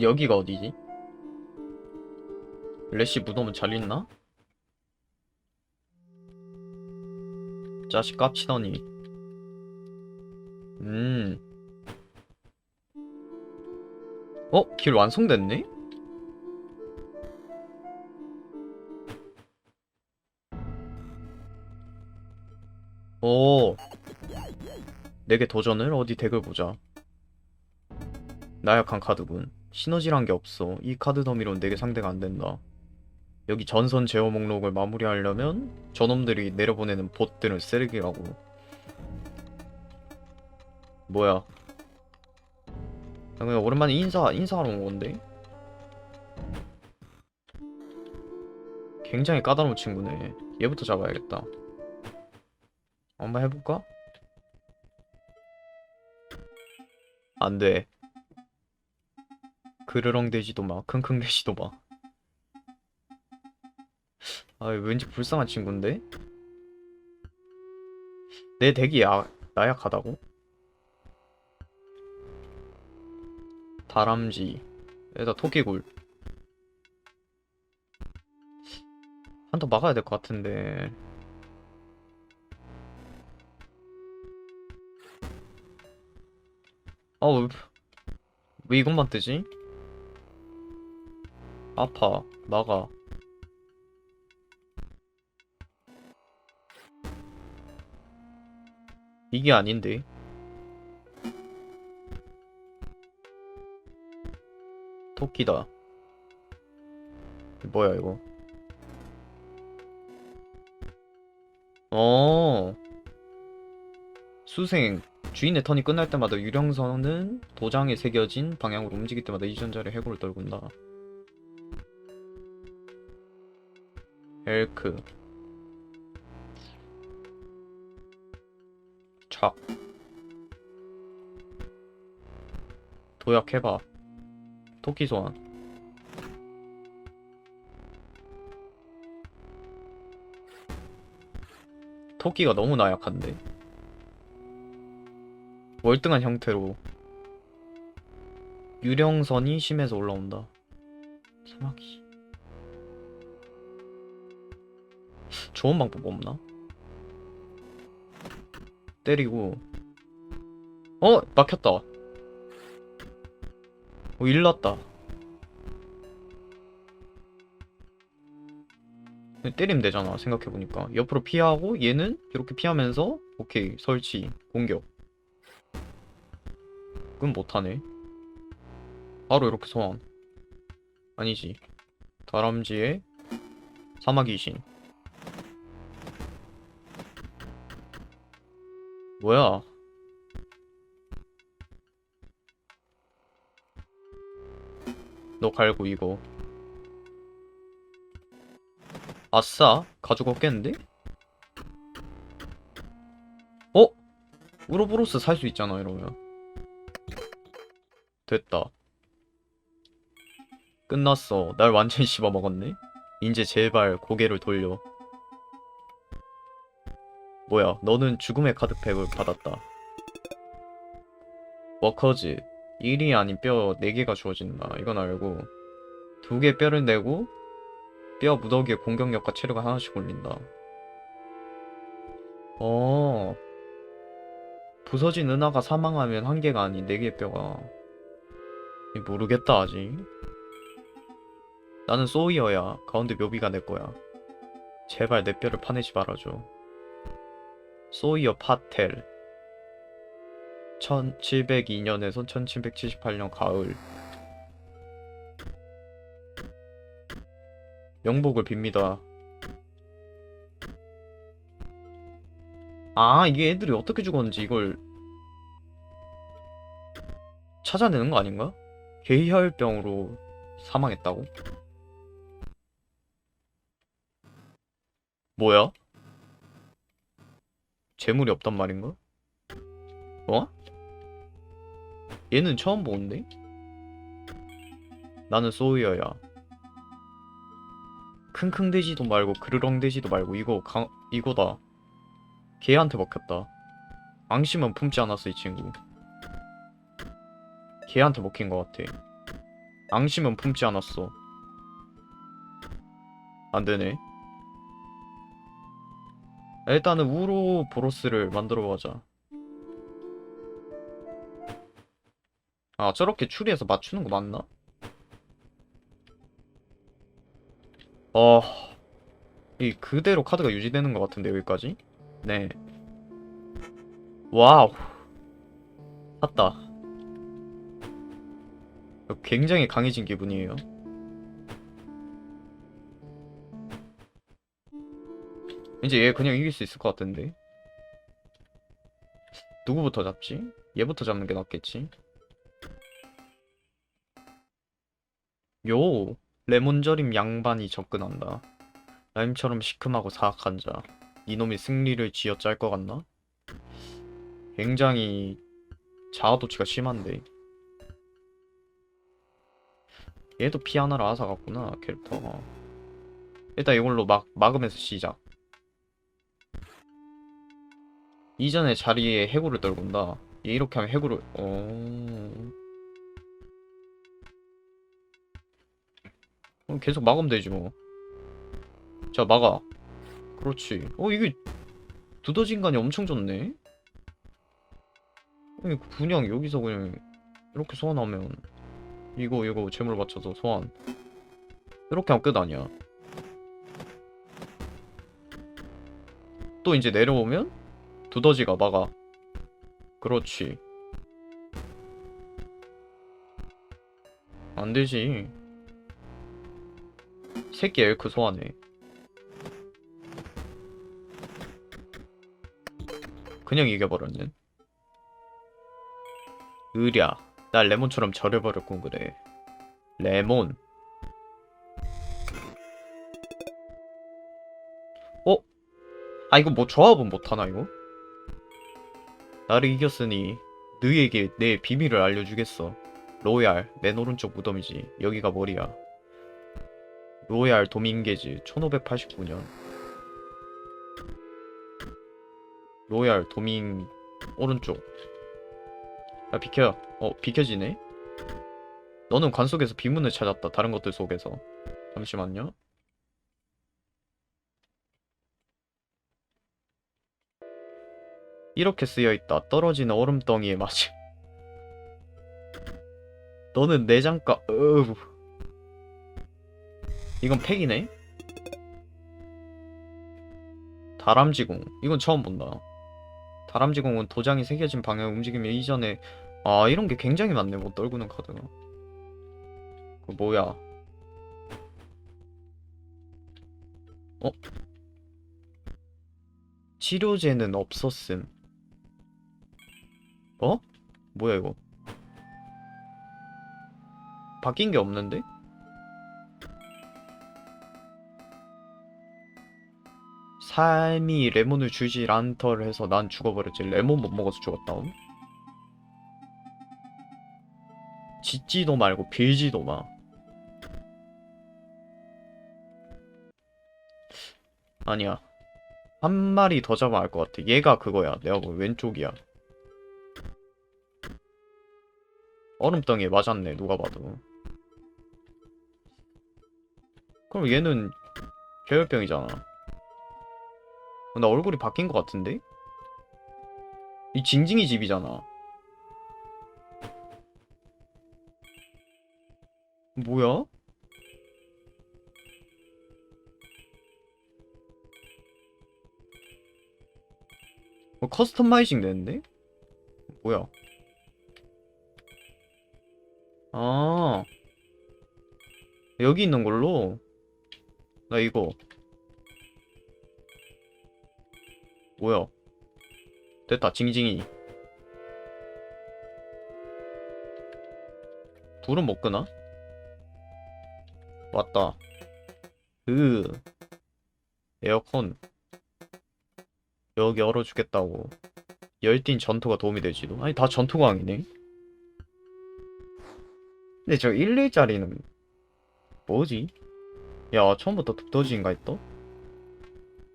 여기가 어디지? 레시 무덤은 잘 있나? 자식 깝치더니 음 어? 길 완성됐네? 오 내게 도전을 어디 덱을 보자 나약한 카드군 시너지란 게 없어. 이 카드 더미로는 내게 상대가 안 된다. 여기 전선 제어 목록을 마무리하려면 저놈들이 내려보내는 봇들은 쓰레기라고. 뭐야? 나 그냥 오랜만에 인사 인사하러 온 건데? 굉장히 까다로운 친구네. 얘부터 잡아야겠다. 한번 해볼까? 안 돼 그르렁대지도 마 킁킁대지도 마 아, 왠지 불쌍한 친구인데? 내 덱이 야, 나약하다고? 다람쥐 여기다 토끼굴 한턴 막아야 될 것 같은데 어우 왜 이것만 뜨지? 아파. 나가. 이게 아닌데. 토끼다. 뭐야 이거? 어. 수생. 주인의 턴이 끝날 때마다 유령선은 도장에 새겨진 방향으로 움직일 때마다 이전자를 해골을 떨군다 엘크. 착 도약해봐. 토끼 소환. 토끼가 너무 나약한데. 월등한 형태로. 유령선이 심해서 올라온다. 사마귀 좋은 방법 없나? 때리고. 어? 막혔다. 어 일났다. 때리면 되잖아 생각해보니까. 옆으로 피하고 얘는 이렇게 피하면서 오케이 설치 공격. 그건 못하네. 바로 이렇게 소환. 아니지. 다람쥐의 사마귀신 뭐야? 너 갈고 이거. 아싸 가죽 없겠는데? 어? 우로보로스 살 수 있잖아 이러면. 됐다. 끝났어. 날 완전히 씹어먹었네. 이제 제발 고개를 돌려 뭐야 너는 죽음의 카드팩을 받았다. 워커즈 1이 아닌 뼈 4개가 주어진다 이건 알고 두개 뼈를 내고 뼈 무더기에 공격력과 체력을 하나씩 올린다. 어 부서진 은하가 사망하면 한 개가 아닌 네 개의 뼈가. 모르겠다 아직. 나는 소이어야. 가운데 묘비가 내 거야. 제발 내 뼈를 파내지 말아줘 소이어 파텔 1702년에서 1778년 가을 명복을 빕니다 아 이게 애들이 어떻게 죽었는지 이걸 찾아내는 거 아닌가? 괴혈병으로 사망했다고? 뭐야? 재물이 없단 말인가? 어? 얘는 처음 보는데? 나는 소이어야. 킁킁대지도 말고 그르렁대지도 말고 이거 강 이거다. 걔한테 먹혔다. 앙심은 품지 않았어 이 친구. 걔한테 먹힌 것 같아. 앙심은 품지 않았어. 안 되네. 일단은 우로 보로스를 만들어 보자. 아, 저렇게 추리해서 맞추는 거 맞나? 어, 이 그대로 카드가 유지되는 것 같은데 여기까지? 네. 와우. 샀다. 굉장히 강해진 기분이에요. 이제 얘 그냥 이길 수 있을 것 같은데. 누구부터 잡지? 얘부터 잡는 게 낫겠지. 요, 레몬절임 양반이 접근한다. 라임처럼 시큼하고 사악한 자. 이놈이 승리를 쥐어짤 것 같나? 굉장히 자아도취가 심한데. 얘도 피 하나를 앗아 갔구나, 캐릭터가. 일단 이걸로 막, 막으면서 시작. 이전에 자리에 해구를 떨군다. 얘 이렇게 하면 해구를, 어... 어, 계속 막으면 되지 뭐. 자, 막아. 그렇지. 어, 이게 두더지 인간이 엄청 좋네. 아니, 그냥 여기서 그냥 이렇게 소환하면 이거 이거 재물 맞춰서 소환. 이렇게 하면 끝 아니야. 또 이제 내려오면 두더지가 막아. 그렇지. 안 되지. 새끼 엘크 소환해. 그냥 이겨버렸네. 으랴. 날 레몬처럼 절여버렸군 그래. 레몬. 어? 아 이거 뭐 조합은 못하나 이거? 나를 이겼으니 너에게 내 비밀을 알려주겠어. 로얄, 맨 오른쪽 무덤이지. 여기가 머리야. 로얄 도밍게즈 1589년 로얄 도밍 오른쪽 야 비켜 어 비켜지네 너는 관 속에서 비문을 찾았다 다른 것들 속에서 잠시만요 이렇게 쓰여있다. 떨어지는 얼음덩이에 맞지 너는 내장가 으 이건 팩이네? 다람쥐공 이건 처음 본다. 다람쥐공은 도장이 새겨진 방향 움직이며 이전에 아 이런 게 굉장히 많네 뭐 떨구는 카드가. 그 뭐야? 어? 치료제는 없었음 어? 뭐야 이거 바뀐 게 없는데? 삶이 레몬을 주질 않더를 해서 난 죽어버렸지. 레몬 못 먹어서 죽었다움. 짖지도 말고 빌지도 마. 아니야. 한 마리 더 잡아 알것 같아. 얘가 그거야. 내가 보기 왼쪽이야. 얼음덩이에 맞았네. 누가 봐도. 그럼 얘는 계열병이잖아. 나 얼굴이 바뀐 것 같은데? 이 징징이 집이잖아. 뭐야? 뭐 커스터마이징 되는데? 뭐야? 아 여기 있는 걸로 나 이거 뭐야? 됐다, 징징이. 불은 못 끄나? 왔다. 으. 에어컨. 여기 얼어주겠다고. 열띤 전투가 도움이 되지도. 아니, 다 전투광이네. 근데 저 1, 2짜리는 뭐지? 야, 처음부터 두더지인가 했어?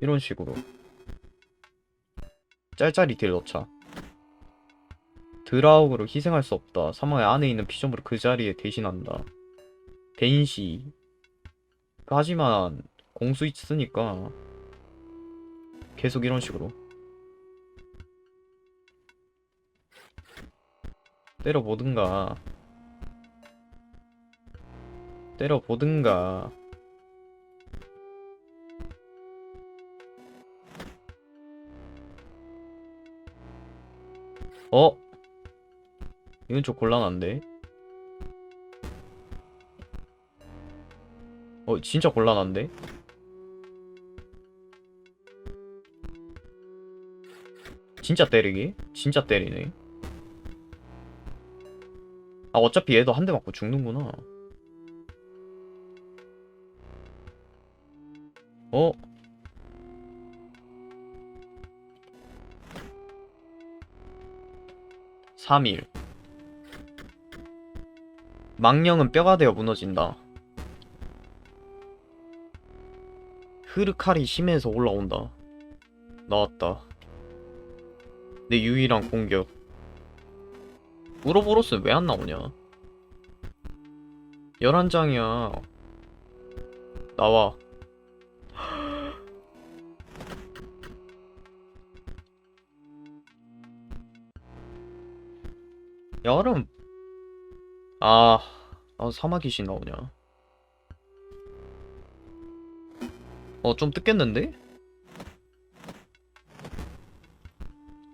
이런 식으로. 짤짤이 딜 넣자. 드라우그로 희생할 수 없다. 사망의 안에 있는 피조물을 그 자리에 대신한다. 벤시 하지만 공수 있으니까 계속 이런 식으로 때려보든가 때려보든가 어? 이건 좀 곤란한데? 어, 진짜 곤란한데? 진짜 때리기? 진짜 때리네. 아, 어차피 얘도 한 대 맞고 죽는구나. 어? 삼일 망령은 뼈가 되어 무너진다. 흐르칼이 심해서 올라온다. 나왔다. 내 유일한 공격. 우로보로스는 왜안 나오냐? 11장이야. 나와. 여름. 아, 아 사마 귀신 나오냐? 어, 좀 뜯겠는데?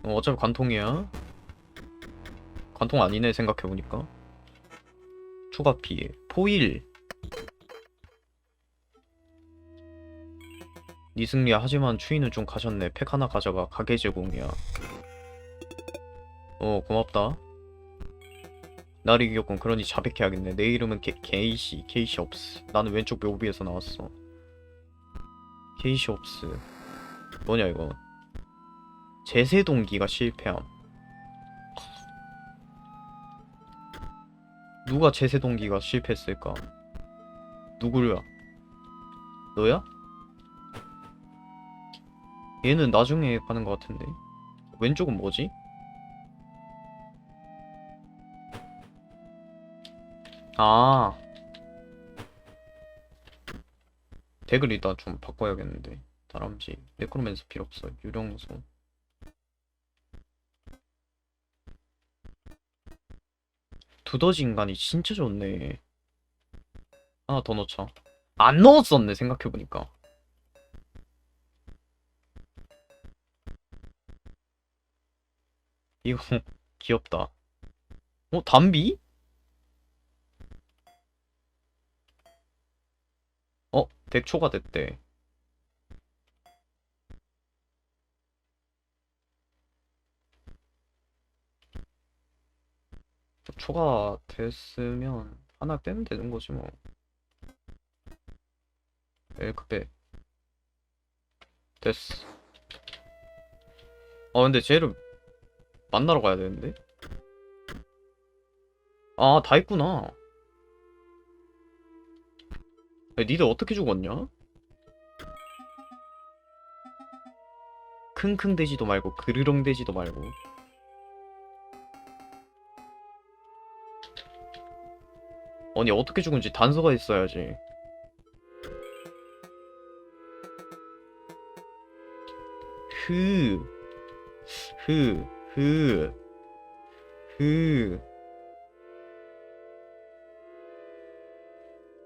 어, 어차피 관통이야. 관통 아니네, 생각해보니까. 추가 피해. 포일. 니승리야, 하지만 추위는 좀 가셨네. 팩 하나 가져가. 가게 제공이야. 어, 고맙다. 나를 이겼군. 그러니 자백해야겠네. 내 이름은 게, 게이시. 게이시 업스. 나는 왼쪽 묘비에서 나왔어. 게이시 업스. 뭐냐, 이거. 제세 동기가 실패함. 누가 제세 동기가 실패했을까? 누구야? 너야? 얘는 나중에 가는 것 같은데. 왼쪽은 뭐지? 아. 덱을 일단 좀 바꿔야겠는데. 다람쥐. 네크로맨스 필요 없어. 유령소. 두더지 인간이 진짜 좋네. 하나 더 넣자. 안 넣었었네, 생각해보니까. 이거 귀엽다. 어, 담비? 어, 덱 초과됐대. 초가 됐으면 하나 빼면 되는 거지 뭐. 엘크배 됐어. 아 근데 쟤를 만나러 가야 되는데? 아 다 있구나. 야, 니들 어떻게 죽었냐? 킁킁 대지도 말고 그르렁 대지도 말고. 아니 어떻게 죽은지 단서가 있어야지. 흐, 흐, 흐, 흐,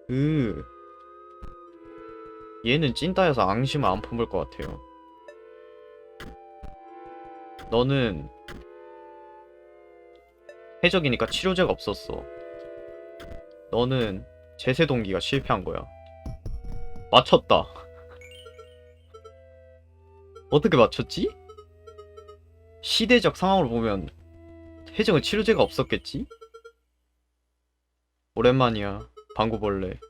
흐. 얘는 찐따여서 앙심을 안 품을 것 같아요. 너는 해적이니까 치료제가 없었어. 너는 제세 동기가 실패한 거야. 맞췄다. 어떻게 맞췄지? 시대적 상황으로 보면 해적은 치료제가 없었겠지? 오랜만이야. 방구벌레.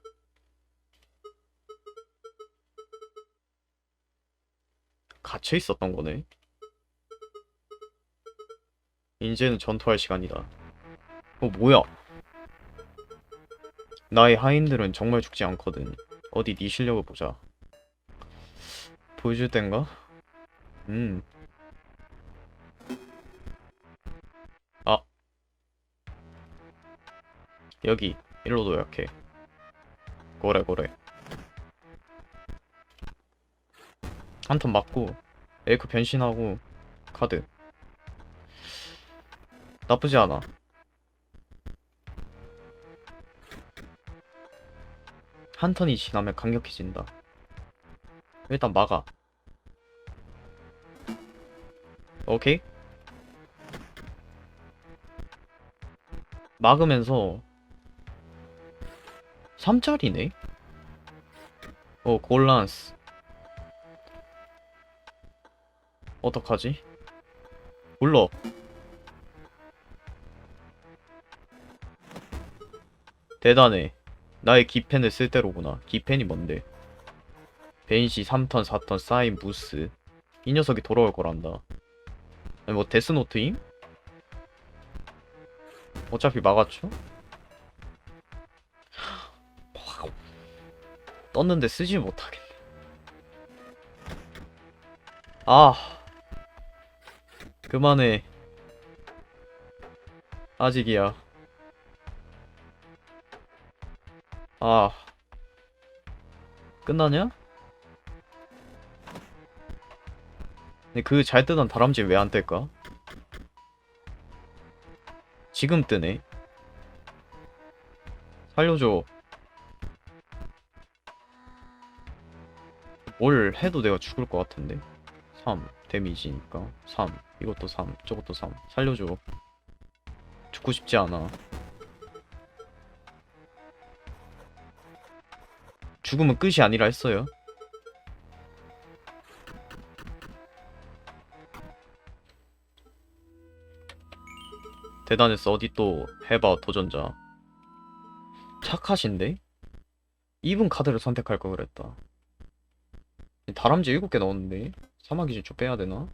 갇혀 있었던 거네. 이제는 전투할 시간이다. 어, 뭐야? 나의 하인들은 정말 죽지 않거든. 어디 네 실력을 보자. 보여줄 땐가? 음. 아. 여기. 일로 도 약해. 고래 고래 한 턴 맞고 에이크 변신하고 카드. 나쁘지 않아. 한 턴이 지나면 강력해진다. 일단 막아. 오케이. 막으면서 3짜리네? 어 골란스 어떡하지? 몰라 대단해. 나의 기펜을 쓸 때로구나. 기펜이 뭔데? 벤시 3턴 4턴 사인 무스. 이 녀석이 돌아올 거란다. 뭐 데스노트임? 어차피 막았죠? 떴는데 쓰지 못하겠네. 아 그만해. 아직이야. 아. 끝나냐? 근데 그 잘 뜨던 다람쥐 왜 안 뜰까? 지금 뜨네. 살려줘. 뭘 해도 내가 죽을 것 같은데 3 데미지니까 3 이것도 3 저것도 3 살려줘. 죽고 싶지 않아. 죽으면 끝이 아니라 했어요. 대단했어. 어디 또 해봐 도전자. 착하신데? 2분 카드를 선택할 걸 그랬다 다람쥐 7개 넣었는데 사마귀 좀 빼야 되나?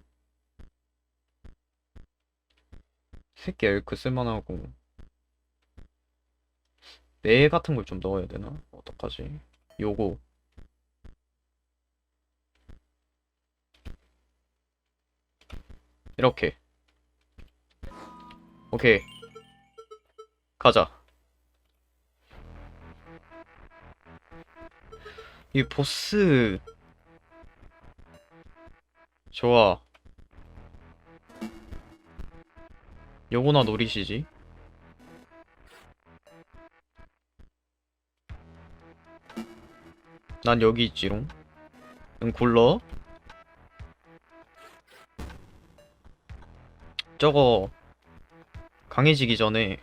새끼 엘크 쓸만하고 매 같은 걸 좀 넣어야 되나? 어떡하지? 요거 이렇게 오케이 가자 이 보스 좋아. 요거나 노리시지? 난 여기 있지롱. 응 굴러. 저거 강해지기 전에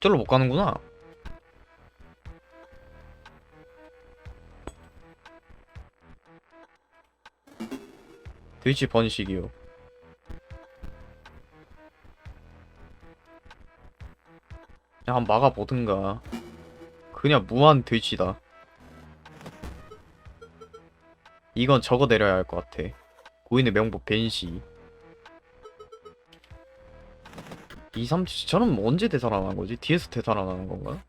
저로 못 가는구나 돼지 번식이요. 그냥 한번 막아보든가. 그냥 무한 돼지다. 이건 적어 내려야 할 것 같아. 고인의 명복 벤시. 2, 3, 저는 뭐 언제 되살아나는 거지? 뒤에서 되살아나는 건가?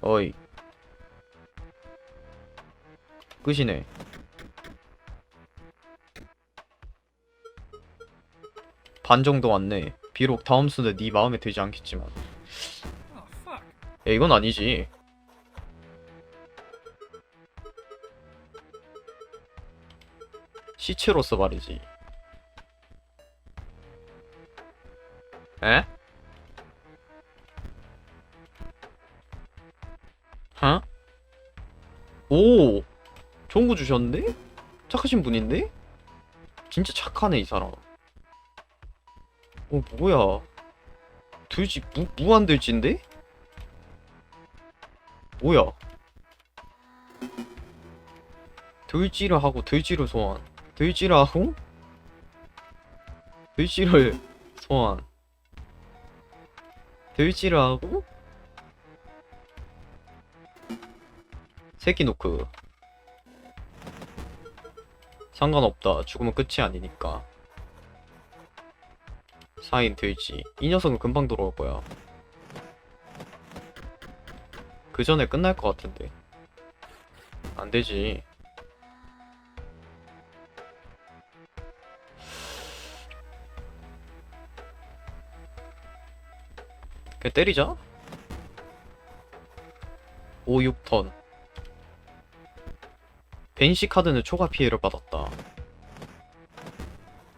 어이. 끝이네 반 정도 왔네 비록 다음 수는 네 마음에 들지 않겠지만 야 이건 아니지 시체로서 말이지 에? 하? 오! 좋은 거 주셨는데? 착하신 분인데? 진짜 착하네 이 사람 어 뭐야? 돼지 무, 무한 돼지인데? 뭐야? 돼지를 하고 돼지를 소환. 돼지를 하고? 돼지를 소환. 돼지를 하고? 새끼 노크. 상관없다. 죽으면 끝이 아니니까 4인 돼지. 이 녀석은 금방 돌아올 거야. 그 전에 끝날 것 같은데. 안 되지. 걔 때리자. 5, 6턴. 벤시 카드는 초과 피해를 받았다.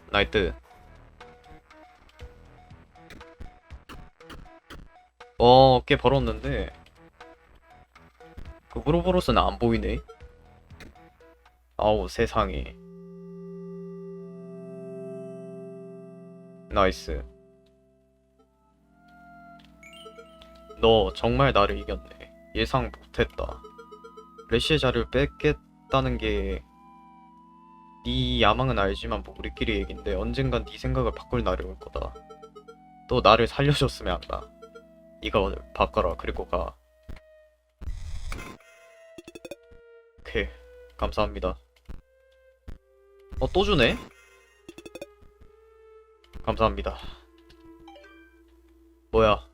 나이트 어, 꽤 벌었는데. 그 브로보로스는 안 보이네. 아우 세상에. 나이스. 너 정말 나를 이겼네. 예상 못했다. 레시의 자리를 뺏겠다는 게 네 야망은 알지만 뭐 우리끼리 얘긴데 언젠간 네 생각을 바꿀 날이 올 거다. 또 나를 살려줬으면 한다 이거 바꿔라. 그리고 가. 오케이. 감사합니다. 어 또 주네? 감사합니다. 뭐야